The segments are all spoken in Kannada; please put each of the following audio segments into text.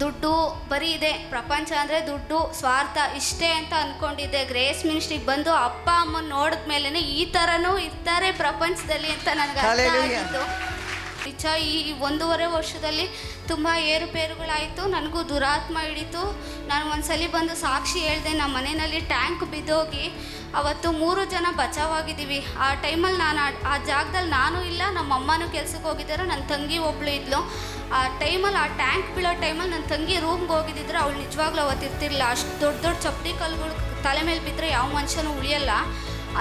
ದುಡ್ಡು ಬರೀ ಇದೆ. ಪ್ರಪಂಚ ಅಂದರೆ ದುಡ್ಡು ಸ್ವಾರ್ಥ ಇಷ್ಟೇ ಅಂತ ಅಂದ್ಕೊಂಡಿದ್ದೆ ಗ್ರೇಸ್ ಮಿನಿಸ್ಟ್ರಿಗೆ ಬಂದು ಅಪ್ಪ ಅಮ್ಮನ ನೋಡಿದ ಮೇಲೇ ಈ ಥರನೂ ಇರ್ತಾರೆ ಪ್ರಪಂಚದಲ್ಲಿ ಅಂತ ನನಗೆ ಅರ್ಥ Hallelujah. ನಿಜ ಈ ಒಂದೂವರೆ ವರ್ಷದಲ್ಲಿ ತುಂಬ ಏರುಪೇರುಗಳಾಯಿತು. ನನಗೂ ದುರಾತ್ಮ ಹಿಡಿತು. ನಾನು ಒಂದ್ಸಲಿ ಬಂದು ಸಾಕ್ಷಿ ಹೇಳಿದೆ, ನಮ್ಮ ಮನೆಯಲ್ಲಿ ಟ್ಯಾಂಕ್ ಬಿದ್ದೋಗಿ ಅವತ್ತು ಮೂರು ಜನ ಬಚಾವಾಗಿದ್ದೀವಿ. ಆ ಟೈಮಲ್ಲಿ ನಾನು ಆ- ಜಾಗದಲ್ಲಿ ನಾನು ಇಲ್ಲ, ನಮ್ಮ ಅಮ್ಮನೂ ಕೆಲ್ಸಕ್ಕೆ ಹೋಗಿದ್ದಾರೆ, ನನ್ನ ತಂಗಿ ಒಬ್ಳು ಇದ್ಲು. ಆ ಟೈಮಲ್ಲಿ, ಆ ಟ್ಯಾಂಕ್ ಬೀಳೋ ಟೈಮಲ್ಲಿ ನನ್ನ ತಂಗಿ ರೂಮ್ಗೆ ಹೋಗಿದ್ದಿದ್ರೆ ಅವಳು ನಿಜವಾಗ್ಲೂ ಅವತ್ತು ಇರ್ತಿರಲಿಲ್ಲ ಅಷ್ಟು ದೊಡ್ಡ ದೊಡ್ಡ ಚಪ್ಪಡಿ ಕಲ್ಗಳು ತಲೆ ಮೇಲೆ ಬಿದ್ದರೆ ಯಾವ ಮನುಷ್ಯನೂ ಉಳಿಯಲ್ಲ.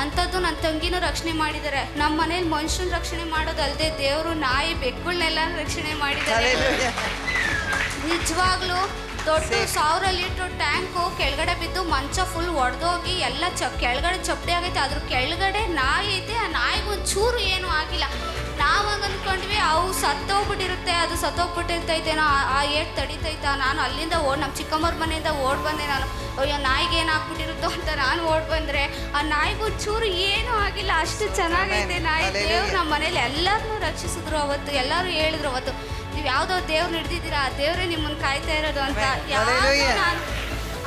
ಅಂಥದ್ದು ನನ್ನ ತಂಗಿನೂ ರಕ್ಷಣೆ ಮಾಡಿದ್ದಾರೆ ನಮ್ಮ ಮನೇಲಿ ಮನುಷ್ಯನ ರಕ್ಷಣೆ ಮಾಡೋದಲ್ಲದೆ ದೇವರು ನಾಯಿ ಬೆಕ್ಕುಗಳನ್ನೆಲ್ಲ ರಕ್ಷಣೆ ಮಾಡಿದ್ದಾರೆ. ನಿಜವಾಗ್ಲೂ ದೊಡ್ಡ ಸಾವಿರ ಲೀಟ್ರ್ ಟ್ಯಾಂಕು ಕೆಳಗಡೆ ಬಿದ್ದು ಮಂಚ ಫುಲ್ ಒಡೆದೋಗಿ ಎಲ್ಲ ಚ ಕೆಳಗಡೆ ಚಪ್ಪಡಿ ಆಗೈತೆ. ಅದ್ರ ಕೆಳಗಡೆ ನಾಯಿ ಅವು ಸತ್ತೋಗ್ಬಿಟ್ಟಿರುತ್ತೆ ಅದು ಸತ್ತೋಗ್ಬಿಟ್ಟಿರ್ತೈತೇನೋ ಆ- ಏಟ್ ತಡಿತೈತಾ? ನಾನು ಅಲ್ಲಿಂದ ಓಡ್ ನಮ್ಮ ಚಿಕ್ಕಮ್ಮವ್ರ ಮನೆಯಿಂದ ಓಡ್ ಬಂದೆ ನಾನು. ಅಯ್ಯೋ ನಾಯಿಗೆ ಏನಾಗ್ಬಿಟ್ಟಿರುತ್ತೋ ಅಂತ ನಾನು ಓಡ್ ಬಂದರೆ ಆ ನಾಯಿಗೂ ಚೂರು ಏನೂ ಆಗಿಲ್ಲ ಅಷ್ಟು ಚೆನ್ನಾಗೈತೆ ನಾಯಿ. ದೇವ್ರು ನಮ್ಮ ಮನೇಲಿ ಎಲ್ಲರನ್ನೂ ರಕ್ಷಿಸಿದ್ರು ಅವತ್ತು ಎಲ್ಲರೂ ಹೇಳಿದ್ರು ಅವತ್ತು ನೀವು ಯಾವುದೋ ದೇವ್ರು ಹಿಡ್ದಿದ್ದೀರಾ ಆ ದೇವರೇ ನಿಮ್ಮನ್ನು ಕಾಯ್ತಾ ಇರೋದು ಅಂತ. ನಾನು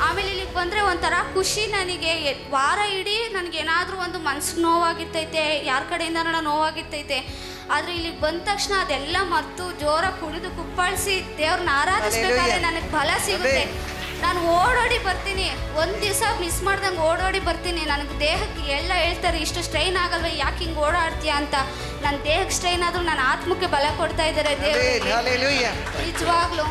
ಆಮೇಲೆ ಇಲ್ಲಿಗೆ ಬಂದರೆ ಒಂಥರ ಖುಷಿ ನನಗೆ. ವಾರ ಇಡೀ ನನಗೆ ಏನಾದರೂ ಒಂದು ಮನ್ಸಿಗೆ ನೋವಾಗಿರ್ತೈತೆ ಯಾರ ಕಡೆಯಿಂದ ನೋವಾಗಿರ್ತೈತೆ. ಆದರೆ ಇಲ್ಲಿಗೆ ಬಂದ ತಕ್ಷಣ ಅದೆಲ್ಲ ಮರೆತು ಜೋರಾಗಿ ಕುಡಿದು ಕುಪ್ಪಳಿಸಿ ದೇವ್ರನ್ನ ಆರಾಧಿಸ್ಬೇಕಾದ್ರೆ ನನಗೆ ಫಲ ಸಿಗುತ್ತೆ. ನಾನು ಓಡೋಡಿ ಬರ್ತೀನಿ. ಒಂದು ದಿವಸ ಮಿಸ್ ಮಾಡ್ದಂಗೆ ಓಡೋಡಿ ಬರ್ತೀನಿ. ನನಗೆ ದೇಹಕ್ಕೆ ಎಲ್ಲ ಹೇಳ್ತಾರೆ ಇಷ್ಟು ಸ್ಟ್ರೈನ್ ಆಗಲ್ವ ಯಾಕೆ ಹಿಂಗೆ ಓಡಾಡ್ತೀಯ ಅಂತ. ನನ್ನ ದೇಹಕ್ಕೆ ಸ್ಟ್ರೈನ್ ಆದರೂ ನನ್ನ ಆತ್ಮಕ್ಕೆ ಬಲ ಕೊಡ್ತಾ ಇದ್ದಾರೆ Hallelujah. ನಿಜವಾಗ್ಲು.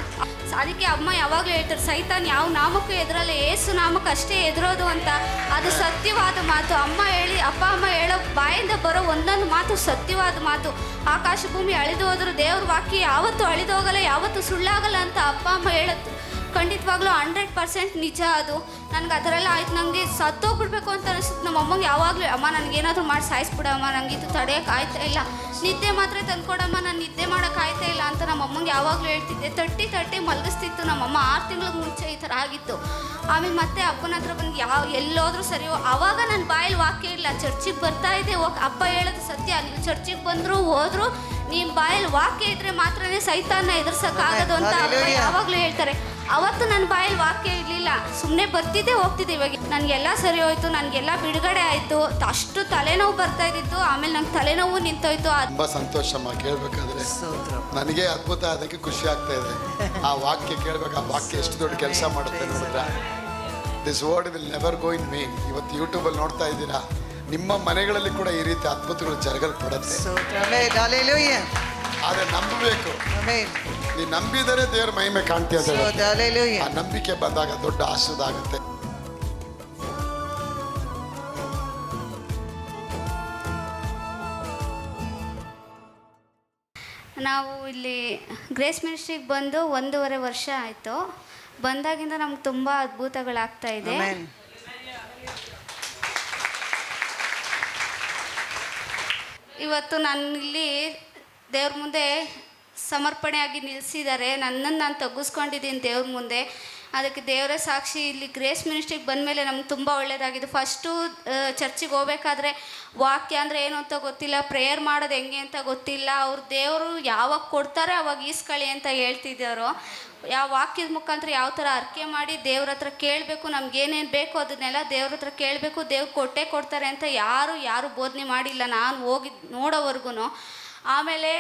ಅದಕ್ಕೆ ಅಮ್ಮ ಯಾವಾಗಲೂ ಹೇಳ್ತಾರೆ, ಸೈತಾನ್, ಯಾವ ನಾಮಕ್ಕೂ ಎದುರಲ್ಲ, ಏಸು ನಾಮಕ್ಕೆ ಅಷ್ಟೇ ಎದುರೋದು ಅಂತ. ಅದು ಸತ್ಯವಾದ ಮಾತು. ಅಮ್ಮ ಹೇಳಿ, ಅಪ್ಪ, ಅಮ್ಮ ಹೇಳೋ ಬಾಯಿಂದ ಬರೋ ಒಂದೊಂದು ಮಾತು ಸತ್ಯವಾದ ಮಾತು. ಆಕಾಶ ಭೂಮಿ ಅಳಿದು ಹೋದ್ರು ದೇವ್ರ ವಾಕ್ಯ ಯಾವತ್ತೂ ಅಳಿದೋಗಲ್ಲ ಯಾವತ್ತೂ ಸುಳ್ಳಾಗಲ್ಲ ಅಂತ ಅಪ್ಪ, ಅಮ್ಮ ಹೇಳತ್ತು ಖಂಡಿತವಾಗ್ಲೂ ಹಂಡ್ರೆಡ್ ಪರ್ಸೆಂಟ್ ನಿಜ ಅದು. ನನಗೆ ಅದರೆಲ್ಲ ಆಯ್ತು. ನನಗೆ ಸತ್ತೋಗ್ಬಿಡ್ಬೇಕು ಅಂತ ಅನಿಸುತ್ತೆ. ನಮ್ಮ ಅಮ್ಮಂಗೆ ಯಾವಾಗಲೂ ಅಮ್ಮ ನನಗೇನಾದರೂ ಮಾಡಿ ಸಾಯಿಸ್ಬಿಡಮ್ಮ ನನಗೆ ಇದು ತಡೆಯೋಕೆ ಆಯ್ತಾ ಇಲ್ಲ. ನಿದ್ದೆ ಮಾತ್ರ ತಂದ್ಕೊಡಮ್ಮ ನಾನು ನಿದ್ದೆ ಮಾಡೋಕೆ ಆಯ್ತಾ ಇಲ್ಲ ಅಂತ ನಮ್ಮ ಅಮ್ಮಂಗೆ ಯಾವಾಗಲೂ ಹೇಳ್ತಿದ್ದೆ. ತಟ್ಟಿ ತಟ್ಟಿ ಮಲಗಿಸ್ತಿತ್ತು ನಮ್ಮಮ್ಮ ಆರು ತಿಂಗಳಿಗೆ ಮುಂಚೆ ಈ ಥರ ಆಗಿತ್ತು. ಆಮೇಲೆ ಮತ್ತೆ ಅಪ್ಪನ ಹತ್ರ ಬಂದು ಯಾವ ಎಲ್ಲೋದ್ರೂ ಸರಿ ಆವಾಗ ನನ್ನ ಬಾಯಲ್ಲಿ ವಾಕ್ಯ ಇಲ್ಲ. ಚರ್ಚಿಗೆ ಬರ್ತಾ ಇದೆ. ಓಕೆ ಅಪ್ಪ ಹೇಳೋದು ಸತ್ಯ ಅಲ್ಲಿ. ಚರ್ಚಿಗೆ ಬಂದರು ಹೋದ್ರು ನಿಮ್ಮ ಬಾಯಲ್ಲಿ ವಾಕ್ಯ ಇದ್ರೆ ಮಾತ್ರನೇ ಸೈತಾನ ಎದುರ್ಸಕ್ಕಾಗದು ಅಂತ ಅಪ್ಪ ಯಾವಾಗಲೂ ಹೇಳ್ತಾರೆ. ಅವತ್ತು ನನ್ನ ಬಾಯಲ್ಲಿ ವಾಕ್ಯ ಇರಲಿಲ್ಲ. ಸುಮ್ಮನೆ ಬರ್ತಿದ್ದೆ ಹೋಗ್ತಿದ್ದೆ ಇವಾಗ. ನನಗೆಲ್ಲ ಸರಿ ಹೋಯ್ತು ನನಗೆಲ್ಲ ಬಿಡುಗಡೆ ಆಯಿತು. ಅಷ್ಟು ತಲೆನೋವು ಬರ್ತಾ ಇದ್ದಿತ್ತು. ಆಮೇಲೆ ನಂಗೆ ತಲೆನೋವು ನಿಂತೋಯ್ತು. ತುಂಬ ಸಂತೋಷಮ್ಮ ಕೇಳಬೇಕಾದ್ರೆ. ನನಗೆ ಅದ್ಭುತ ಅದಕ್ಕೆ ಖುಷಿ ಆಗ್ತಾ ಇದೆ. ಆ ವಾಕ್ಯ ಕೇಳಬೇಕು ಆ ವಾಕ್ಯ ಎಷ್ಟು ದೊಡ್ಡ ಕೆಲಸ ಮಾಡುತ್ತೆ ನೋಡಿದ್ರ? This word will never go in vain ಇವತ್ತು ಯೂಟ್ಯೂಬಲ್ಲಿ ನೋಡ್ತಾ ಇದ್ದೀರಾ? ನಿಮ್ಮ ಮನೆಗಳಲ್ಲಿ ಕೂಡ ಈ ರೀತಿ ಅದ್ಭುತಗಳು ಜರಗಲ್ಪಡುತ್ತೆ. ಆದರೆ ನಂಬಬೇಕು. ನೀ ನಂಬಿದರೆ ದೇವರ ಮಹಿಮೆ ಕಾಣ್ತೀಯ. ಆ ನಂಬಿಕೆ ಬಂದಾಗ ದೊಡ್ಡ ಆಶೀರ್ವಾದ ಆಗುತ್ತೆ. ನಾವು ಇಲ್ಲಿ ಗ್ರೇಸ್ ಮಿನಿಸ್ಟ್ರಿಗೆ ಬಂದು ಒಂದೂವರೆ ವರ್ಷ ಆಯಿತು. ಬಂದಾಗಿಂದ ನಮ್ಗೆ ತುಂಬ ಅದ್ಭುತಗಳಾಗ್ತಾ ಇದೆ. ಇವತ್ತು ನಾನು ಇಲ್ಲಿ ದೇವ್ರ ಮುಂದೆ ಸಮರ್ಪಣೆಯಾಗಿ ನಿಲ್ಲಿಸಿದ್ದಾರೆ ನನ್ನನ್ನು ನಾನು ತಗ್ಗಿಸ್ಕೊಂಡಿದ್ದೀನಿ ದೇವ್ರ ಮುಂದೆ. ಅದಕ್ಕೆ ದೇವರ ಸಾಕ್ಷಿ, ಇಲ್ಲಿ ಗ್ರೇಸ್ ಮಿನಿಸ್ಟ್ರಿಗೆ ಬಂದಮೇಲೆ ನಮ್ಗೆ ತುಂಬ ಒಳ್ಳೆಯದಾಗಿದೆ ಫಸ್ಟು ಚರ್ಚಿಗೆ ಹೋಗ್ಬೇಕಾದ್ರೆ ವಾಕ್ಯ ಅಂದರೆ ಏನು ಅಂತ ಗೊತ್ತಿಲ್ಲ ಪ್ರೇಯರ್ ಮಾಡೋದು ಹೆಂಗೆ ಅಂತ ಗೊತ್ತಿಲ್ಲ. ಅವ್ರು ದೇವರು ಯಾವಾಗ ಕೊಡ್ತಾರೆ ಅವಾಗ ಈಸ್ಕೊಳ್ಳಿ ಅಂತ ಹೇಳ್ತಿದ್ದವರು ಯಾವ ವಾಕ್ಯದ ಮುಖಾಂತರ ಯಾವ ಥರ ಅರ್ಕೆ ಮಾಡಿ ದೇವ್ರ ಹತ್ರ ಕೇಳಬೇಕು, ನಮ್ಗೆ ಏನೇನು ಬೇಕು ಅದನ್ನೆಲ್ಲ ದೇವ್ರ ಹತ್ರ ಕೇಳಬೇಕು. ದೇವ್ರು ಕೊಟ್ಟೇ ಕೊಡ್ತಾರೆ ಅಂತ ಯಾರು ಯಾರು ಬೋಧನೆ ಮಾಡಿಲ್ಲ. ನಾನು ಹೋಗಿ ನೋಡೋವರೆಗೂ ಆಮೇಲೆ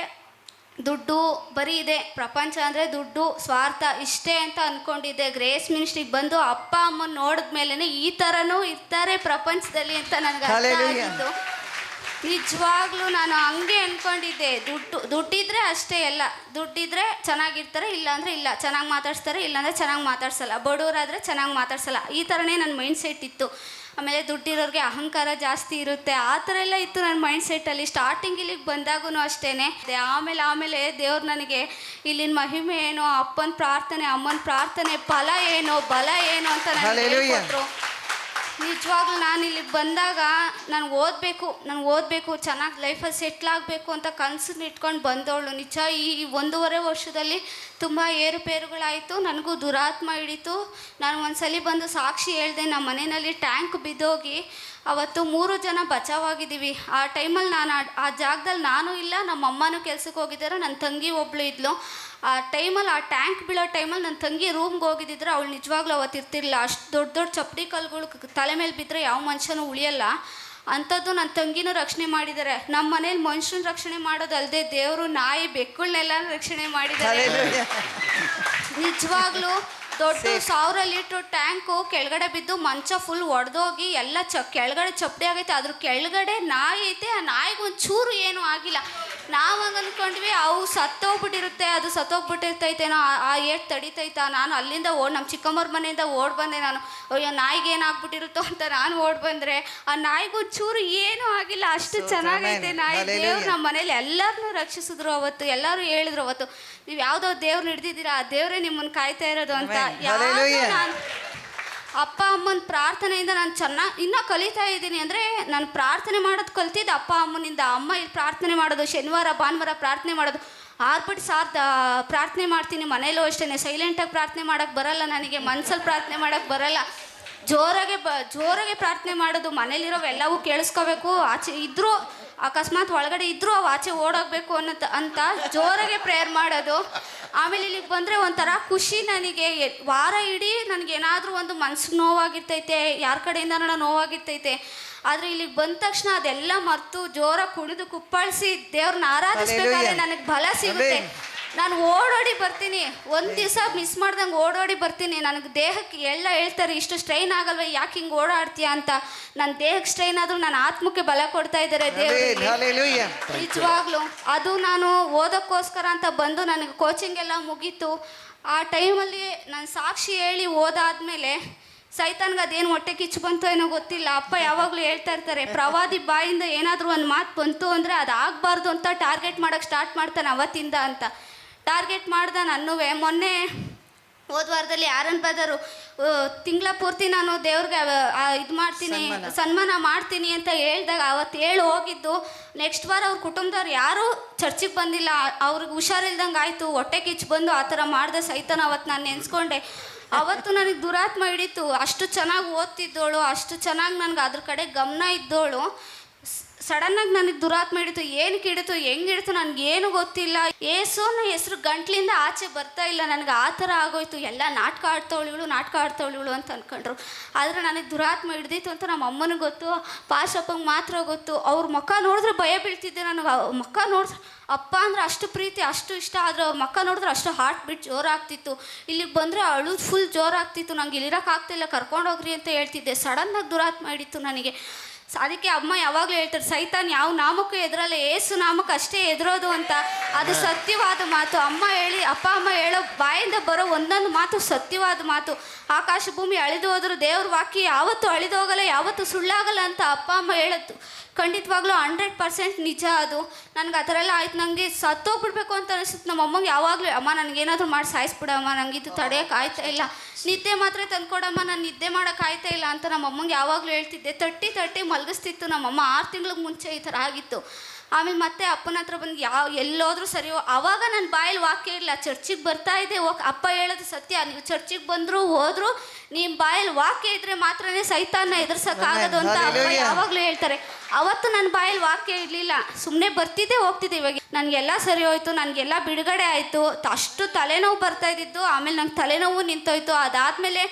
ದುಡ್ಡು ಬರೀ ಇದೆ ಪ್ರಪಂಚ ಅಂದರೆ ದುಡ್ಡು ಸ್ವಾರ್ಥ ಇಷ್ಟೇ ಅಂತ ಅಂದ್ಕೊಂಡಿದ್ದೆ ಗ್ರೇಸ್ ಮಿನಿಸ್ಟ್ರಿಗೆ ಬಂದು ಅಪ್ಪ ಅಮ್ಮ ನೋಡಿದ ಮೇಲೇ ಈ ಥರನೂ ಇರ್ತಾರೆ ಪ್ರಪಂಚದಲ್ಲಿ ಅಂತ ನನಗೆ ಅರ್ಥ ಆಗಿತ್ತು ಆಗಿದ್ದು. ನಿಜವಾಗ್ಲೂ ನಾನು ಹಂಗೆ ಅಂದ್ಕೊಂಡಿದ್ದೆ ದುಡ್ಡು ದುಡ್ಡಿದ್ರೆ ಅಷ್ಟೇ ಎಲ್ಲ. ದುಡ್ಡಿದ್ರೆ ಚೆನ್ನಾಗಿರ್ತಾರೆ ಇಲ್ಲಾಂದರೆ ಇಲ್ಲ. ಚೆನ್ನಾಗಿ ಮಾತಾಡ್ಸ್ತಾರೆ ಇಲ್ಲಾಂದರೆ ಚೆನ್ನಾಗಿ ಮಾತಾಡ್ಸಲ್ಲ. ಬಡವರಾದರೆ ಚೆನ್ನಾಗಿ ಮಾತಾಡ್ಸಲ್ಲ. ಈ ಥರನೇ ನನ್ನ ಮೈಂಡ್ ಸೆಟ್ ಇತ್ತು. ಆಮೇಲೆ ದುಡ್ಡಿರೋರಿಗೆ ಅಹಂಕಾರ ಜಾಸ್ತಿ ಇರುತ್ತೆ. ಆ ಥರ ಎಲ್ಲ ಇತ್ತು ನನ್ನ ಮೈಂಡ್ ಸೆಟ್ಟಲ್ಲಿ ಸ್ಟಾರ್ಟಿಂಗ್ ಇಲ್ಲಿಗೆ ಬಂದಾಗೂ ಅಷ್ಟೇ ಆಮೇಲೆ ಆಮೇಲೆ ದೇವ್ರು ನನಗೆ ಇಲ್ಲಿನ ಮಹಿಮೆ ಏನು? ಅಪ್ಪನ ಪ್ರಾರ್ಥನೆ ಅಮ್ಮನ ಪ್ರಾರ್ಥನೆ ಫಲ ಏನು? ಬಲ ಏನು ಅಂತ ನನಗೆ. ಹೇಳ್ಕೊಟ್ರು. ನಿಜವಾಗ್ಲೂ ನಾನು ಇಲ್ಲಿ ಬಂದಾಗ ನಾನು ಓದಬೇಕು ನಾನು ಓದಬೇಕು, ಚೆನ್ನಾಗಿ ಲೈಫಲ್ಲಿ ಸೆಟ್ಲ್ ಆಗಬೇಕು ಅಂತ ಕನಸನ್ನ ಇಟ್ಕೊಂಡು ಬಂದವಳು. ನಿಜ, ಈ ಒಂದೂವರೆ ವರ್ಷದಲ್ಲಿ ತುಂಬ ಏರುಪೇರುಗಳಾಯಿತು, ನನಗೂ ದುರಾತ್ಮ ಹಿಡಿತು. ನಾನು ಒಂದು ಸಲ ಬಂದು ಸಾಕ್ಷಿ ಹೇಳಿದೆ, ನಮ್ಮ ಮನೆಯಲ್ಲಿ ಟ್ಯಾಂಕ್ ಬಿದ್ದೋಗಿ ಅವತ್ತು ಮೂರು ಜನ ಬಚಾವಾಗಿದ್ದೀವಿ. ಆ ಟೈಮಲ್ಲಿ ನಾನು ಆ- ಜಾಗದಲ್ಲಿ ನಾನು ಇಲ್ಲ ನಮ್ಮ ಅಮ್ಮನೂ ಕೆಲ್ಸಕ್ಕೆ ಹೋಗಿದ್ದಾರೆ ನನ್ನ ತಂಗಿ ಒಬ್ಳು ಇದ್ಲು. ಆ ಟೈಮಲ್ಲಿ ಆ ಟ್ಯಾಂಕ್ ಬೀಳೋ ಟೈಮಲ್ಲಿ ನನ್ನ ತಂಗಿ ರೂಮ್ಗೆ ಹೋಗಿದ್ದಿದ್ರೆ ಅವಳು ನಿಜವಾಗ್ಲೂ ಅವತ್ತು ಇರ್ತಿರ್ಲಿಲ್ಲ. ಅಷ್ಟು ದೊಡ್ಡ ದೊಡ್ಡ ಚಪ್ಪಡಿ ಕಲ್ಗಳು ತಲೆ ಮೇಲೆ ಬಿದ್ದರೆ ಯಾವ ಮನುಷ್ಯನೂ ಉಳಿಯಲ್ಲ. ಅಂಥದ್ದು ನನ್ನ ತಂಗಿನೂ ರಕ್ಷಣೆ ಮಾಡಿದ್ದಾರೆ. ನಮ್ಮ ಮನೇಲಿ ಮನುಷ್ಯನ ರಕ್ಷಣೆ ಮಾಡೋದಲ್ಲದೆ ದೇವರು ನಾಯಿ ಬೆಕ್ಕುಗಳನ್ನೆಲ್ಲ ರಕ್ಷಣೆ ಮಾಡಿದ್ದಾರೆ. ನಿಜವಾಗ್ಲೂ ದೊಡ್ಡ ಸಾವಿರ ಲೀಟ್ರ್ ಟ್ಯಾಂಕು ಕೆಳಗಡೆ ಬಿದ್ದು ಮಂಚ ಫುಲ್ ಒಡೆದೋಗಿ ಎಲ್ಲ ಚ ಕೆಳಗಡೆ ಚಪ್ಪಡಿ ಆಗೈತೆ. ಅದ್ರ ಕೆಳಗಡೆ ನಾಯಿ ಐತೆ ಆ ನಾಯಿಗೆ ಒಂಚೂರು ಚೂರು ಏನೂ ಆಗಿಲ್ಲ. ನಾವು ಹಂಗೆ ಅಂದ್ಕೊಂಡ್ವಿ ಅವು ಸತ್ತೋಗ್ಬಿಟ್ಟಿರುತ್ತೆ ಅದು ಸತ್ತೋಗ್ಬಿಟ್ಟಿರ್ತೈತೇನೋ ಆ- ಆ ಏಟ್ ತಡಿತೈತಾ? ನಾನು ಅಲ್ಲಿಂದ ಓ ನಮ್ಮ ಚಿಕ್ಕಮ್ಮವ್ರ ಮನೆಯಿಂದ ಓಡ್ ಬಂದೆ ನಾನು. ಅಯ್ಯೋ ನಾಯಿಗೆ ಏನಾಗ್ಬಿಟ್ಟಿರುತ್ತೋ ಅಂತ ನಾನು ಓಡ್ ಬಂದರೆ ಆ ನಾಯಿಗೂ ಚೂರು ಏನೂ ಆಗಿಲ್ಲ ಅಷ್ಟು ಚೆನ್ನಾಗೈತೆ ನಾಯಿ. ದೇವ್ರು ನಮ್ಮ ಮನೇಲಿ ಎಲ್ಲರನ್ನು ರಕ್ಷಿಸಿದ್ರು ಅವತ್ತು ಎಲ್ಲರೂ ಹೇಳಿದ್ರು ಅವತ್ತು ನೀವು ಯಾವುದೋ ದೇವ್ರನ್ನ ಹಿಡ್ದಿದ್ದೀರಾ? ಆ ದೇವರೇ ನಿಮ್ಮನ್ನು ಕಾಯ್ತಾ ಇರೋದು ಅಂತ. Hallelujah. ನಾನ್- ಅಪ್ಪ ಅಮ್ಮನ ಪ್ರಾರ್ಥನೆಯಿಂದ ನಾನು ಚೆನ್ನಾಗಿ ಇನ್ನೂ ಕಲಿತಾ ಇದ್ದೀನಿ ಅಂದರೆ ನಾನು ಪ್ರಾರ್ಥನೆ ಮಾಡೋದು ಕಲ್ತಿದ್ದು ಅಪ್ಪ ಅಮ್ಮನಿಂದ. ಅಮ್ಮ ಇಲ್ಲಿ ಪ್ರಾರ್ಥನೆ ಮಾಡೋದು, ಶನಿವಾರ, ಭಾನುವಾರ ಪ್ರಾರ್ಥನೆ ಮಾಡೋದು. ಆರ್ಬಿಟ್ಟು ಸಾರ್ ಪ್ರಾರ್ಥನೆ ಮಾಡ್ತೀನಿ, ಮನೇಲೂ ಅಷ್ಟೇ. ಸೈಲೆಂಟಾಗಿ ಪ್ರಾರ್ಥನೆ ಮಾಡೋಕ್ಕೆ ಬರಲ್ಲ ನನಗೆ, ಮನ್ಸಲ್ಲಿ ಪ್ರಾರ್ಥನೆ ಮಾಡೋಕ್ಕೆ ಬರಲ್ಲ. ಜೋರಾಗೆ ಬ, ಜೋರಾಗೆ ಪ್ರಾರ್ಥನೆ ಮಾಡೋದು, ಮನೇಲಿರೋವೆಲ್ಲವೂ ಕೇಳಿಸ್ಕೋಬೇಕು. ಆಚೆ ಇದ್ರೂ ಅಕಸ್ಮಾತ್ ಒಳಗಡೆ ಇದ್ದರೂ ಅವು ಆಚೆ ಓಡೋಗ್ಬೇಕು ಅನ್ನೋ ಅಂತ ಜೋರಾಗೆ ಪ್ರೇಯರ್ ಮಾಡೋದು. ಆಮೇಲೆ ಇಲ್ಲಿಗೆ ಬಂದರೆ ಒಂಥರ ಖುಷಿ ನನಗೆ. ವಾರ ಇಡೀ ನನಗೇನಾದರೂ ಒಂದು ಮನ್ಸಿಗೆ ನೋವಾಗಿರ್ತೈತೆ ಯಾರ ಕಡೆಯಿಂದನೋ ನೋವಾಗಿರ್ತೈತೆ. ಆದರೆ ಇಲ್ಲಿಗೆ ಬಂದ ತಕ್ಷಣ ಅದೆಲ್ಲ ಮರ್ತು ಜೋರಾಗಿ ಕುಣಿದು ಕುಪ್ಪಳಿಸಿ ದೇವ್ರನ್ನ ಆರಾಧಿಸ್ಬೇಕಾದ್ರೆ ನನಗೆ ಬಲ ಸಿಗುತ್ತೆ. ನಾನು ಓಡೋಡಿ ಬರ್ತೀನಿ. ಒಂದು ದಿವಸ ಮಿಸ್ ಮಾಡ್ದಂಗೆ ಓಡೋಡಿ ಬರ್ತೀನಿ. ನನಗೆ ದೇಹಕ್ಕೆ ಎಲ್ಲ ಹೇಳ್ತಾರೆ ಇಷ್ಟು ಸ್ಟ್ರೈನ್ ಆಗಲ್ವ? ಯಾಕೆ ಹಿಂಗೆ ಓಡಾಡ್ತೀಯ? ಅಂತ. ನನ್ನ ದೇಹಕ್ಕೆ ಸ್ಟ್ರೈನ್ ಆದರೂ ನಾನು ಆತ್ಮಕ್ಕೆ ಬಲ ಕೊಡ್ತಾ ಇದ್ದಾರೆ ನಿಜವಾಗ್ಲೂ. ಅದು ನಾನು ಓದೋಕ್ಕೋಸ್ಕರ ಅಂತ ಬಂದು ನನಗೆ ಕೋಚಿಂಗ್ ಎಲ್ಲ ಮುಗೀತು. ಆ ಟೈಮಲ್ಲಿ ನಾನು ಸಾಕ್ಷಿ ಹೇಳಿ ಓದಾದ್ಮೇಲೆ ಸೈತಾನ್ಗೆ ಅದೇನು ಹೊಟ್ಟೆ ಕಿಚ್ಚು ಬಂತು ಏನೋ ಗೊತ್ತಿಲ್ಲ. ಅಪ್ಪ ಯಾವಾಗಲೂ ಹೇಳ್ತಾ ಇರ್ತಾರೆ ಪ್ರವಾದಿ ಬಾಯಿಂದ ಏನಾದರೂ ಒಂದು ಮಾತು ಬಂತು ಅಂದರೆ ಅದು ಆಗಬಾರ್ದು ಅಂತ ಟಾರ್ಗೆಟ್ ಮಾಡೋಕ್ಕೆ ಸ್ಟಾರ್ಟ್ ಮಾಡ್ತಾನೆ ಅವತ್ತಿಂದ ಅಂತ. ಟಾರ್ಗೆಟ್ ಮಾಡ್ದೆ ನಾನು ಮೊನ್ನೆ ಹೋದ ವಾರದಲ್ಲಿ ಯಾರನ್ ಬದರು ತಿಂಗಳ ಪೂರ್ತಿ ನಾನು ದೇವ್ರಿಗೆ ಇದು ಮಾಡ್ತೀನಿ ಸನ್ಮಾನ. ಮಾಡ್ತೀನಿ ಅಂತ ಹೇಳ್ದಾಗ ಅವತ್ತು ಹೇಳಿ ಹೋಗಿದ್ದು. ನೆಕ್ಸ್ಟ್ ವಾರ ಅವ್ರ ಕುಟುಂಬದವ್ರು ಯಾರೂ ಚರ್ಚಿಗೆ ಬಂದಿಲ್ಲ. ಅವ್ರಿಗೆ ಹುಷಾರಿಲ್ದಂಗೆ ಆಯಿತು. ಹೊಟ್ಟೆ ಕಿಚ್ಚು ಬಂದು ಆ ಥರ ಮಾಡಿದೆ ಸೈತಾನ ಅವತ್ತು ನಾನು ನೆನೆಸ್ಕೊಂಡೆ. ಅವತ್ತು ನನಗೆ ದುರಾತ್ಮ ಹಿಡಿತು. ಅಷ್ಟು ಚೆನ್ನಾಗಿ ಓದ್ತಿದ್ದೋಳು ಅಷ್ಟು ಚೆನ್ನಾಗಿ ನನಗೆ ಅದ್ರ ಕಡೆ ಗಮನ ಇದ್ದೋಳು. ಸಡನ್ನಾಗಿ ನನಗೆ ದುರಾತ್ಮ ಹಿಡಿತು ಏನಕ್ಕೆ ಹಿಡಿತು, ಹೆಂಗೆ ಹಿಡಿತು ನನಗೇನು ಗೊತ್ತಿಲ್ಲ. ಏಸೋನ ಹೆಸರು ಗಂಟ್ಲಿಂದ ಆಚೆ ಬರ್ತಾ ಇಲ್ಲ. ನನಗೆ ಆ ಥರ ಆಗೋಯ್ತು. ಎಲ್ಲ ನಾಟಕ ಆಡ್ತವಳಿಗಳು ನಾಟಕ ಆಡ್ತವಳಿಗಳು ಅಂತ ಅಂದ್ಕೊಂಡ್ರು ಆದರೆ ನನಗೆ ದುರಾತ್ಮ ಹಿಡ್ದಿತ್ತು ಅಂತ ನಮ್ಮ ಅಮ್ಮನಿಗೆ ಗೊತ್ತು, ಪಾಶಪ್ಪಂಗೆ ಮಾತ್ರ ಗೊತ್ತು. ಅವ್ರ ಮುಖ ನೋಡಿದ್ರೆ ಭಯ ಬೀಳ್ತಿದ್ದೆ ನನಗೆ. ಮುಖ ನೋಡಿದ್ರೆ ಅಪ್ಪ ಅಂದ್ರೆ ಅಷ್ಟು ಪ್ರೀತಿ, ಅಷ್ಟು ಇಷ್ಟ. ಆದರೆ ಅವ್ರ ಮಕ್ಕ ನೋಡಿದ್ರೆ ಅಷ್ಟು ಹಾರ್ಟ್ ಬಿಟ್ ಜೋರಾಗ್ತಿತ್ತು. ಇಲ್ಲಿಗೆ ಬಂದರೆ ಅಳು ಫುಲ್ ಜೋರಾಗ್ತಿತ್ತು. ನಂಗೆ ಇಲ್ಲಿರೋಕ್ಕಾಗ್ತಿಲ್ಲ ಕರ್ಕೊಂಡೋಗ್ರಿ ಅಂತ ಹೇಳ್ತಿದ್ದೆ. ಸಡನ್ನಾಗಿ ದುರಾತ್ಮ ಹಿಡಿತು ನನಗೆ. ಅದಕ್ಕೆ ಅಮ್ಮ ಯಾವಾಗಲೂ ಹೇಳ್ತಾರೆ ಸೈತಾನ್ ಯಾವ ನಾಮಕ್ಕೂ ಎದುರಲ್ಲ ಏಸು ನಾಮಕ್ಕೆ ಅಷ್ಟೇ ಎದುರೋದು ಅಂತ. ಅದು ಸತ್ಯವಾದ ಮಾತು. ಅಮ್ಮ ಹೇಳಿ ಅಪ್ಪ ಅಮ್ಮ ಹೇಳೋ ಬಾಯಿಂದ ಬರೋ ಒಂದೊಂದು ಮಾತು ಸತ್ಯವಾದ ಮಾತು. ಆಕಾಶ ಭೂಮಿ ಅಳಿದು ಹೋದ್ರು ದೇವ್ರ ವಾಕ್ಯ ಯಾವತ್ತೂ ಅಳಿದು ಹೋಗಲ್ಲ ಯಾವತ್ತೂ ಸುಳ್ಳಾಗಲ್ಲ ಅಂತ ಅಪ್ಪ ಅಮ್ಮ ಹೇಳತ್ತು ಖಂಡಿತವಾಗ್ಲೂ ಹಂಡ್ರೆಡ್ ಪರ್ಸೆಂಟ್ ನಿಜ ಅದು. ನನಗೆ ಆ ಥರ ಎಲ್ಲ ಆಯ್ತು. ನನಗೆ ಸತ್ತೋಗ್ಬಿಡ್ಬೇಕು ಅಂತ ಅನಿಸುತ್ತೆ. ನಮ್ಮ ಅಮ್ಮಗೆ ಯಾವಾಗಲೂ, ಅಮ್ಮ ನನಗೇನಾದರೂ ಮಾಡಿ ಸಾಯಿಸ್ಬಿಡಮ್ಮ ನನಗೆ ಇದು ತಡೆಯೋಕೆ ಆಯ್ತಾ ಇಲ್ಲ. ನಿದ್ದೆ ಮಾತ್ರ ತಂದ್ಕೊಡಮ್ಮ, ನಾನು ನಿದ್ದೆ ಮಾಡೋಕೆ ಆಯ್ತಾ ಇಲ್ಲ ಅಂತ ನಮ್ಮ ಅಮ್ಮಂಗೆ ಯಾವಾಗಲೂ ಹೇಳ್ತಿದ್ದೆ. ತಟ್ಟಿ ತಟ್ಟಿ ಮಲಗಿಸ್ತಿತ್ತು. ನಮ್ಮಮ್ಮ ಆರು ತಿಂಗಳಿಗೆ ಮುಂಚೆ ಈ ಥರ ಆಗಿತ್ತು. ಆಮೇಲೆ ಮತ್ತೆ ಅಪ್ಪನ ಹತ್ರ ಬಂದು ಯಾವ ಎಲ್ಲೋದ್ರೂ ಸರಿ ಅವಾಗ ನನ್ನ ಬಾಯಲ್ಲಿ ವಾಕ್ಯ ಇಲ್ಲ ಚರ್ಚಿಗೆ ಬರ್ತಾ ಇದೆ ಓಕೆ ಅಪ್ಪ ಹೇಳೋದು ಸತ್ಯ. ನೀವು ಚರ್ಚಿಗೆ ಬಂದರೂ ಹೋದ್ರು ನಿಮ್ಮ ಬಾಯಲ್ಲಿ ವಾಕ್ಯ ಇದ್ರೆ ಮಾತ್ರನೇ ಸೈತಾನ ಎದುರ್ಸಕ್ಕಾಗೋದು ಅಂತ ಅಪ್ಪ. ಯಾವಾಗಲೂ ಹೇಳ್ತಾರೆ. ಅವತ್ತು ನನ್ನ ಬಾಯಲ್ಲಿ ವಾಕ್ಯ ಇರಲಿಲ್ಲ. ಸುಮ್ಮನೆ ಬರ್ತಿದ್ದೆ ಹೋಗ್ತಿದ್ದೆ ಇವಾಗ. ನನಗೆಲ್ಲ ಸರಿ ಹೋಯ್ತು ನನಗೆಲ್ಲ ಬಿಡುಗಡೆ ಆಯಿತು. ಅಷ್ಟು ತಲೆನೋವು ಬರ್ತಾ ಇದ್ದಿದ್ದು ಆಮೇಲೆ ನಂಗೆ ತಲೆನೋವು ನಿಂತೋಯ್ತು. ಅದಾದಮೇಲೆ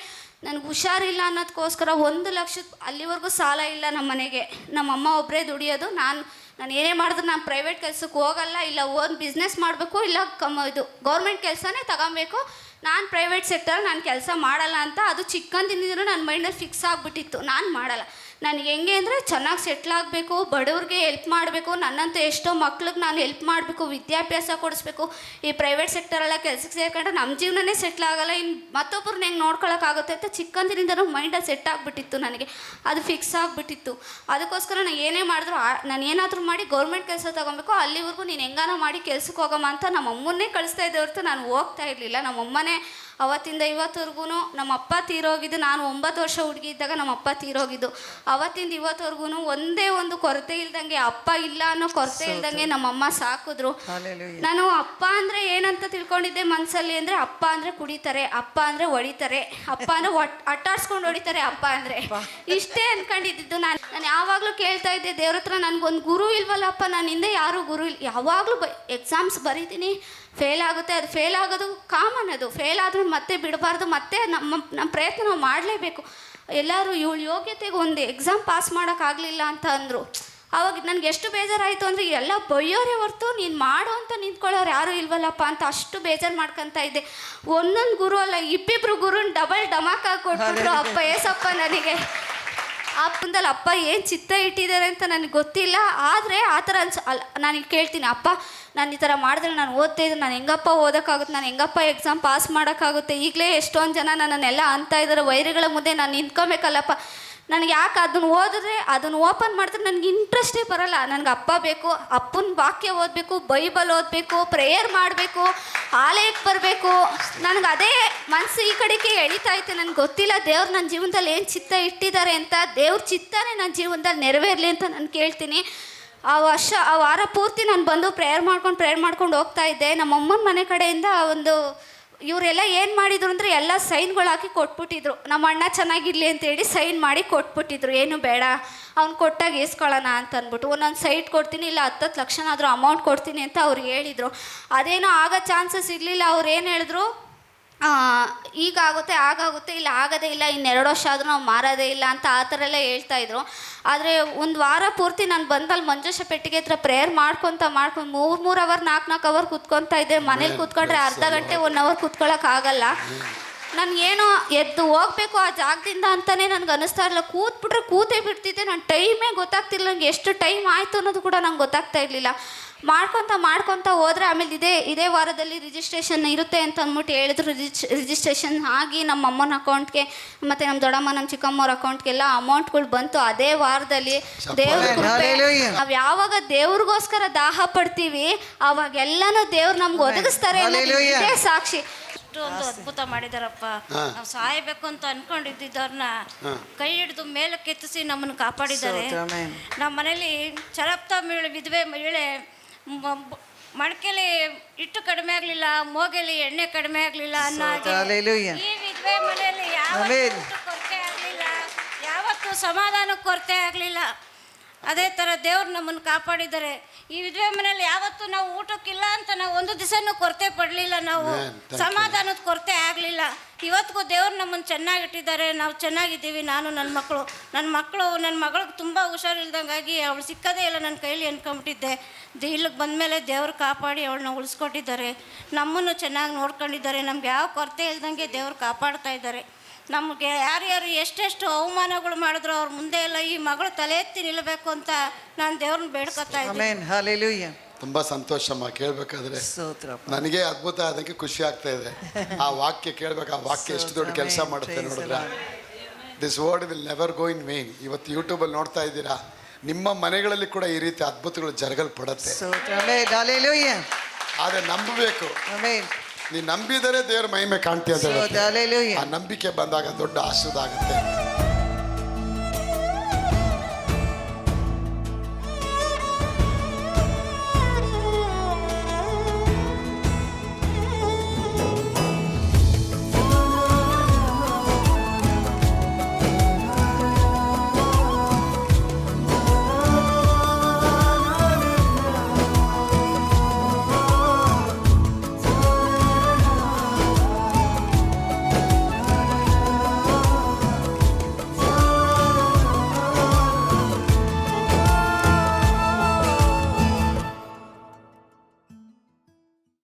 ನನಗೆ ಹುಷಾರಿಲ್ಲ ಅನ್ನೋದಕ್ಕೋಸ್ಕರ ಒಂದು ಲಕ್ಷದ ಅಲ್ಲಿವರೆಗೂ ಸಾಲ ಇಲ್ಲ ನಮ್ಮ ಮನೆಗೆ. ನಮ್ಮಮ್ಮ ಒಬ್ಬರೇ ದುಡಿಯೋದು ನಾನು ನಾನು ಏನೇ ಮಾಡಿದ್ರು ನಾನು ಪ್ರೈವೇಟ್ ಕೆಲಸಕ್ಕೆ ಹೋಗಲ್ಲ, ಇಲ್ಲ ಒಂದು ಬಿಸ್ನೆಸ್ ಮಾಡಬೇಕು, ಇಲ್ಲ ಕಮ್ಮ ಇದು ಗೌರ್ಮೆಂಟ್ ಕೆಲಸನೇ ತಗೊಬೇಕು. ನಾನು ಪ್ರೈವೇಟ್ ಸೆಕ್ಟರ್ ನಾನು ಕೆಲಸ ಮಾಡಲ್ಲ ಅಂತ ಅದು ಚಿಕ್ಕಂದಿನಿಂದಲೂ ನನ್ನ ಮೈಂಡಲ್ಲಿ ಫಿಕ್ಸ್ ಆಗಿಬಿಟ್ಟಿತ್ತು. ನಾನು ಮಾಡಲ್ಲ. ನನಗೆ ಹೆಂಗೆ ಅಂದರೆ ಚೆನ್ನಾಗಿ ಸೆಟ್ಲ್ ಆಗಬೇಕು, ಬಡವ್ರಿಗೆ ಹೆಲ್ಪ್ ಮಾಡಬೇಕು, ನನ್ನಂತ ಎಷ್ಟೋ ಮಕ್ಳಿಗೆ ನಾನು ಹೆಲ್ಪ್ ಮಾಡಬೇಕು, ವಿದ್ಯಾಭ್ಯಾಸ ಕೊಡಿಸ್ಬೇಕು. ಈ ಪ್ರೈವೇಟ್ ಸೆಕ್ಟರೆಲ್ಲ ಕೆಲಸಕ್ಕೆ ಸೇರ್ಕೊಂಡ್ರೆ ನಮ್ಮ ಜೀವನನೇ ಸೆಟ್ಲ್ ಆಗಲ್ಲ. ಇನ್ನು ಮತ್ತೊಬ್ಬರನ್ನ ಹೆಂಗೆ ನೋಡ್ಕೊಳಕ್ಕಾಗುತ್ತೆ ಅಂತ ಚಿಕ್ಕಂದಿನಿಂದನೂ ಮೈಂಡಲ್ಲಿ ಸೆಟ್ ಆಗಿಬಿಟ್ಟಿತ್ತು ನನಗೆ. ಅದು ಫಿಕ್ಸ್ ಆಗಿಬಿಟ್ಟಿತ್ತು. ಅದಕ್ಕೋಸ್ಕರ ನಾನು ಏನೇ ಮಾಡಿದ್ರು ನಾನು ಏನಾದರೂ ಮಾಡಿ ಗೌರ್ಮೆಂಟ್ ಕೆಲಸ ತೊಗೊಬೇಕು. ಅಲ್ಲಿವರೆಗೂ ನೀನು ಹೆಂಗಾನ ಮಾಡಿ ಕೆಲಸಕ್ಕೆ ಹೋಗಮ್ಮ ಅಂತ ನಮ್ಮ ಅಮ್ಮನ್ನೇ ಕಳಿಸ್ತಾ ಇದ್ದೆ ಹೊರತು ನಾನು ಹೋಗ್ತಾ ಇರಲಿಲ್ಲ. ನಮ್ಮ ಅಮ್ಮನೇ ಅವತ್ತಿಂದ ಇವತ್ತವರೆಗೂ ನಮ್ಮ ಅಪ್ಪ ತೀರೋಗಿದ್ದು ನಾನು ಒಂಬತ್ತು ವರ್ಷ ಹುಡುಗಿ ಇದ್ದಾಗ ನಮ್ಮ ಅಪ್ಪ ತೀರೋಗಿದ್ದು. ಅವತ್ತಿಂದ ಇವತ್ತವರೆಗೂ ಒಂದೇ ಒಂದು ಕೊರತೆ ಇಲ್ದಂಗೆ ಅಪ್ಪ ಇಲ್ಲ ಅನ್ನೋ ಕೊರತೆ ಇಲ್ದಂಗೆ ನಮ್ಮಮ್ಮ ಸಾಕಿದ್ರು. ನಾನು ಅಪ್ಪ ಅಂದರೆ ಏನಂತ ತಿಳ್ಕೊಂಡಿದ್ದೆ ಮನಸ್ಸಲ್ಲಿ ಅಂದರೆ ಅಪ್ಪ ಅಂದರೆ ಕುಡಿತಾರೆ ಅಪ್ಪ ಅಂದರೆ ಹೊಡಿತಾರೆ ಅಪ್ಪ ಅಂದರೆ ಒಟ್ ಅಟ್ಟಾಡ್ಸ್ಕೊಂಡು ಹೊಡಿತಾರೆ ಅಪ್ಪ ಅಂದರೆ. ಇಷ್ಟೇ ಅನ್ಕೊಂಡಿದ್ದು ನಾನು. ನಾನು ಯಾವಾಗಲೂ ಕೇಳ್ತಾ ಇದ್ದೆ ದೇವ್ರ ಹತ್ರ ನನಗೊಂದು ಗುರು ಇಲ್ವಲ್ಲಪ್ಪ ನಾನು ಹಿಂದೆ ಯಾರು ಗುರು ಇಲ್ಲ ಯಾವಾಗಲೂ ಬ ಎಕ್ಸಾಮ್ಸ್ ಬರೀತೀನಿ ಫೇಲ್ ಆಗುತ್ತೆ ಅದು ಫೇಲ್ ಆಗೋದು ಕಾಮನ್ ಅದು. ಫೇಲ್ ಆದರೂ ಮತ್ತೆ ಬಿಡಬಾರ್ದು ಮತ್ತೆ ನಮ್ಮ ನಮ್ಮ ಪ್ರಯತ್ನ ನಾವು ಮಾಡಲೇಬೇಕು. ಎಲ್ಲರೂ ಇವಳು ಯೋಗ್ಯತೆಗೆ ಒಂದು ಎಕ್ಸಾಮ್ ಪಾಸ್ ಮಾಡೋಕ್ಕಾಗಲಿಲ್ಲ ಅಂತ ಅಂದರು. ಅವಾಗ ನನಗೆ ಎಷ್ಟು ಬೇಜಾರಾಯಿತು ಅಂದರೆ ಎಲ್ಲ ಬೈಯೋರೇ ಹೊರ್ತು ನೀನು ಮಾಡು ಅಂತ ನಿಂತ್ಕೊಳ್ಳೋರು ಯಾರೂ ಇಲ್ವಲ್ಲಪ್ಪ ಅಂತ ಅಷ್ಟು ಬೇಜಾರು ಮಾಡ್ಕೊತ ಇದ್ದೆ. ಒಂದೊಂದು ಗುರು ಅಲ್ಲ ಇಬ್ಬಿಬ್ರು ಗುರುನ ಡಬಲ್ ಡಮಾಕಾಗಿ ಕೊಟ್ಬಿಟ್ರು. ಅಪ್ಪ ಏಸಪ್ಪ ನನಗೆ. ಅಪ್ಪಂದಲ್ಲಿ, ಅಪ್ಪ, ಏನು ಚಿತ್ತ ಇಟ್ಟಿದ್ದಾರೆ ಅಂತ ನನಗೆ ಗೊತ್ತಿಲ್ಲ. ಆದರೆ ಆ ಥರ ಅನ್ಸ ಅಲ್ಲ, ನಾನು ಕೇಳ್ತೀನಿ, ಅಪ್ಪ, ನಾನು ಈ ಥರ ಮಾಡಿದ್ರೆ ನಾನು ಓದ್ತಾ ಇದ್ದೆ ನಾನು ಹೆಂಗಪ್ಪ ಓದೋಕ್ಕಾಗುತ್ತೆ? ನಾನು ಹೆಂಗಪ್ಪ ಎಕ್ಸಾಮ್ ಪಾಸ್ ಮಾಡೋಕ್ಕಾಗುತ್ತೆ? ಈಗಲೇ ಎಷ್ಟೊಂದು ಜನ ನನ್ನನ್ನೆಲ್ಲ ಅಂತ ಇದ್ದಾರೆ. ವೈರಿಗಳ ಮುಂದೆ ನಾನು ನಿಂತ್ಕೊಬೇಕಲ್ಲಪ್ಪ. ನನಗೆ ಯಾಕೆ ಅದನ್ನು ಓದಿದ್ರೆ, ಅದನ್ನು ಓಪನ್ ಮಾಡಿದ್ರೆ ನನಗೆ ಇಂಟ್ರೆಸ್ಟೇ ಬರಲ್ಲ. ನನಗೆ ಅಪ್ಪ ಬೇಕು, ಅಪ್ಪನ ವಾಕ್ಯ ಓದಬೇಕು, ಬೈಬಲ್ ಓದಬೇಕು, ಪ್ರೇಯರ್ ಮಾಡಬೇಕು, ಆಲಯಕ್ಕೆ ಬರಬೇಕು. ನನಗೆ ಅದೇ ಮನಸ್ಸು ಈ ಕಡೆಗೆ ಎಳಿತಾ ಐತೆ. ನನಗೆ ಗೊತ್ತಿಲ್ಲ ದೇವ್ರು ನನ್ನ ಜೀವನದಲ್ಲಿ ಏನು ಚಿತ್ತ ಇಟ್ಟಿದ್ದಾರೆ ಅಂತ. ದೇವ್ರ ಚಿತ್ತನೇ ನನ್ನ ಜೀವನದಲ್ಲಿ ನೆರವೇರಲಿ ಅಂತ ನಾನು ಕೇಳ್ತೀನಿ. ಆ ವರ್ಷ, ಆ ವಾರ ಪೂರ್ತಿ ನಾನು ಬಂದು ಪ್ರೇಯರ್ ಮಾಡ್ಕೊಂಡು ಪ್ರೇಯರ್ ಮಾಡ್ಕೊಂಡು ಹೋಗ್ತಾ ಇದ್ದೆ. ನಮ್ಮಮ್ಮನ ಮನೆ ಕಡೆಯಿಂದ ಒಂದು ಇವರೆಲ್ಲ ಏನು ಮಾಡಿದ್ರು ಅಂದರೆ ಎಲ್ಲ ಸೈನ್ಗಳು ಹಾಕಿ ಕೊಟ್ಬಿಟ್ಟಿದ್ರು. ನಮ್ಮ ಅಣ್ಣ ಚೆನ್ನಾಗಿರಲಿ ಅಂತೇಳಿ ಸೈನ್ ಮಾಡಿ ಕೊಟ್ಬಿಟ್ಟಿದ್ರು. ಏನು ಬೇಡ, ಅವ್ನು ಕೊಟ್ಟಾಗ ಇಸ್ಕೊಳ್ಳೋಣ ಅಂತ ಅಂದ್ಬಿಟ್ಟು. ಒಂದೊಂದು ಸೈಟ್ ಕೊಡ್ತೀನಿ, ಇಲ್ಲ ಹತ್ತತ್ತು ಲಕ್ಷನಾದರೂ ಅಮೌಂಟ್ ಕೊಡ್ತೀನಿ ಅಂತ ಅವ್ರು ಹೇಳಿದರು. ಅದೇನೋ ಆಗೋ ಚಾನ್ಸಸ್ ಇರಲಿಲ್ಲ, ಅವ್ರು ಏನು ಹೇಳಿದ್ರು? ಆ, ಈಗ ಆಗುತ್ತೆ ಆಗಾಗುತ್ತೆ ಇಲ್ಲ ಆಗೋದೇ ಇಲ್ಲ ಇನ್ನೆರಡು ವರ್ಷ ಆದರೂ ನಾವು ಮಾರೋದೇ ಇಲ್ಲ ಅಂತ ಆ ಥರ ಎಲ್ಲ ಹೇಳ್ತಾ ಇದ್ರು. ಆದರೆ ಒಂದು ವಾರ ಪೂರ್ತಿ ನಾನು ಬಂದಲ್ಲಿ ಮಂಜುಷ ಪೆಟ್ಟಿಗೆ ಹತ್ರ ಪ್ರೇಯರ್ ಮಾಡ್ಕೊತ ಮಾಡ್ಕೊಂಡು ಮೂರು ಮೂರು ಅವರ್ ನಾಲ್ಕು ನಾಲ್ಕು ಅವರ್ ಕೂತ್ಕೊತಾ ಇದ್ದೆ. ಮನೇಲಿ ಕೂತ್ಕೊಂಡ್ರೆ ಅರ್ಧ ಗಂಟೆ ಒನ್ ಅವರ್ ಕೂತ್ಕೊಳ್ಳೋಕ್ಕಾಗಲ್ಲ ನನಗೇನೋ ಎದ್ದು ಹೋಗ್ಬೇಕು ಆ ಜಾಗದಿಂದ ಅಂತಲೇ ನನಗೆ ಅನ್ನಿಸ್ತಾ ಇರಲಿಲ್ಲ. ಕೂತ್ಬಿಟ್ರೆ ಕೂತೇ ಬಿಡ್ತಿದ್ದೆ. ನನ್ನ ಟೈಮೇ ಗೊತ್ತಾಗ್ತಿಲ್ಲ ನನಗೆ ಎಷ್ಟು ಟೈಮ್ ಆಯಿತು ಅನ್ನೋದು ಕೂಡ ನಂಗೆ ಗೊತ್ತಾಗ್ತಾ ಇರಲಿಲ್ಲ. ಮಾಡ್ಕೊತ ಮಾಡ್ಕೊತ ಹೋದ್ರೆ ಆಮೇಲೆ ಇದೇ ಇದೇ ವಾರದಲ್ಲಿ ರಿಜಿಸ್ಟ್ರೇಷನ್ ಇರುತ್ತೆ ಅಂತ ಅಂದ್ಬಿಟ್ಟು ಹೇಳಿದ್ರು. ರಿಜಿಸ್ ರಿಜಿಸ್ಟ್ರೇಷನ್ ಆಗಿ ನಮ್ಮ ಅಮ್ಮನ ಅಕೌಂಟ್ಗೆ ಮತ್ತು ನಮ್ಮ ದೊಡ್ಡಮ್ಮ ನಮ್ಮ ಚಿಕ್ಕಮ್ಮವ್ರ ಅಕೌಂಟ್ಗೆಲ್ಲ ಅಮೌಂಟ್ಗಳು ಬಂತು. ಅದೇ ವಾರದಲ್ಲಿ ದೇವ್ರ ಕೃಪೆ. ನಾವು ಯಾವಾಗ ದೇವ್ರಿಗೋಸ್ಕರ ದಾಹ ಪಡ್ತೀವಿ ಅವಾಗೆಲ್ಲನೂ ಎಲ್ಲಾನು ದೇವ್ರು ನಮ್ಗೆ ಒದಗಿಸ್ತಾರೆ ಅನ್ನೋದು. ಇದೇ ಸಾಕ್ಷಿ. ಒಂದು ಅದ್ಭುತ ಮಾಡಿದಾರಪ್ಪ. ನಾವು ಸಾಯಬೇಕು ಅಂತ ಅನ್ಕೊಂಡಿದ್ದವ್ರನ್ನ ಕೈ ಹಿಡಿದು ಮೇಲೆ ಕೆತ್ತಿಸಿ ನಮ್ಮನ್ನು ಕಾಪಾಡಿದ್ದಾರೆ. ನಮ್ಮ ಮನೇಲಿ ಚರಪ್ತ ಮಹಿಳೆ ವಿಧವೆ ಮಹಿಳೆ ಮಡಕೆಲಿ ಇಟ್ಟು ಕಡಿಮೆ ಆಗಲಿಲ್ಲ ಮೋಗೆಲಿ ಎಣ್ಣೆ ಕಡಿಮೆ ಆಗಲಿಲ್ಲ ಅನ್ನೋ ಹಾಗೆ. ಸಮಾಧಾನ ಈ ವಿಧವೆ ಮನೆಯಲ್ಲಿ ಯಾವತ್ತೂ. ಕೊರತೆ ಆಗಲಿಲ್ಲ ಯಾವತ್ತೂ ಸಮಾಧಾನಕ್ಕೆ ಕೊರತೆ ಆಗಲಿಲ್ಲ. ಅದೇ ಥರ ದೇವ್ರು ನಮ್ಮನ್ನು ಕಾಪಾಡಿದ್ದಾರೆ. ಈ ವಿಧವೆ ಮನೆಯಲ್ಲಿ ಯಾವತ್ತೂ ನಾವು ಊಟಕ್ಕಿಲ್ಲ ಅಂತ ನಾವು ಒಂದು ದಿವಸನೂ ಕೊರತೆ ಪಡಲಿಲ್ಲ ನಾವು ಸಮಾಧಾನದ ಕೊರತೆ ಆಗಲಿಲ್ಲ. ಇವತ್ತಿಗೂ ದೇವ್ರು ನಮ್ಮನ್ನು ಚೆನ್ನಾಗಿಟ್ಟಿದ್ದಾರೆ, ನಾವು ಚೆನ್ನಾಗಿದ್ದೀವಿ, ನಾನು ನನ್ನ ಮಕ್ಕಳು. ನನ್ನ ಮಕ್ಕಳು, ನನ್ನ ಮಗಳಿಗೆ ತುಂಬ ಹುಷಾರಿಲ್ದಂಗಾಗಿ ಅವಳು ಸಿಕ್ಕದೇ ಇಲ್ಲ ನನ್ನ ಕೈಲಿ ಅನ್ಕೊಂಬಿಟ್ಟಿದ್ದೆ ಇಲ್ಲಿಗೆ ಬಂದಮೇಲೆ ದೇವ್ರು ಕಾಪಾಡಿ ಅವಳನ್ನ ಉಳಿಸ್ಕೊಟ್ಟಿದ್ದಾರೆ. ನಮ್ಮನ್ನು ಚೆನ್ನಾಗಿ ನೋಡ್ಕೊಂಡಿದ್ದಾರೆ. ನಮ್ಗೆ ಯಾವ ಕೊರತೆ ಇಲ್ದಂಗೆ ದೇವ್ರು ಕಾಪಾಡ್ತಾ ಇದ್ದಾರೆ. ನಮಗೆ ಯಾರ್ಯಾರು ಎಷ್ಟೆಷ್ಟು ಅವಮಾನಗಳು ಮಾಡಿದ್ರು, ಅವ್ರ ಮುಂದೆ ಎಲ್ಲ ಈ ಮಗಳು ತಲೆ ಎತ್ತಿ ನಿಲ್ಲಬೇಕು ಅಂತ ನಾನು ದೇವ್ರನ್ನ ಬೇಡ್ಕೊತಾ ಇದ್ದೀನಿ. ತುಂಬಾ ಸಂತೋಷಮ್ಮ ಕೇಳಬೇಕಾದ್ರೆ. ನನಗೆ ಅದ್ಭುತ ಅದಕ್ಕೆ ಖುಷಿ ಆಗ್ತಾ ಇದೆ. ಆ ವಾಕ್ಯ ಕೇಳ್ಬೇಕು ಆ ವಾಕ್ಯ ಎಷ್ಟು ದೊಡ್ಡ ಕೆಲಸ ಮಾಡುತ್ತೆ ನೋಡಿದ್ರೆ. This word will never go in vain ಇವತ್ತು ಯೂಟ್ಯೂಬಲ್ಲಿ ನೋಡ್ತಾ ಇದ್ದೀರಾ? ನಿಮ್ಮ ಮನೆಗಳಲ್ಲಿ ಕೂಡ ಈ ರೀತಿ ಅದ್ಭುತಗಳು ಜರಗಲ್ ಪಡತ್ತೆ ಆದ್ರೆ ನಂಬಬೇಕು. ನೀ ನಂಬಿದರೆ ದೇವ್ರ ಮಹಿಮೆ ಕಾಣ್ತೀಯ. ಆ ನಂಬಿಕೆ ಬಂದಾಗ ದೊಡ್ಡ ಆಶೀರ್ವಾದ ಆಗುತ್ತೆ.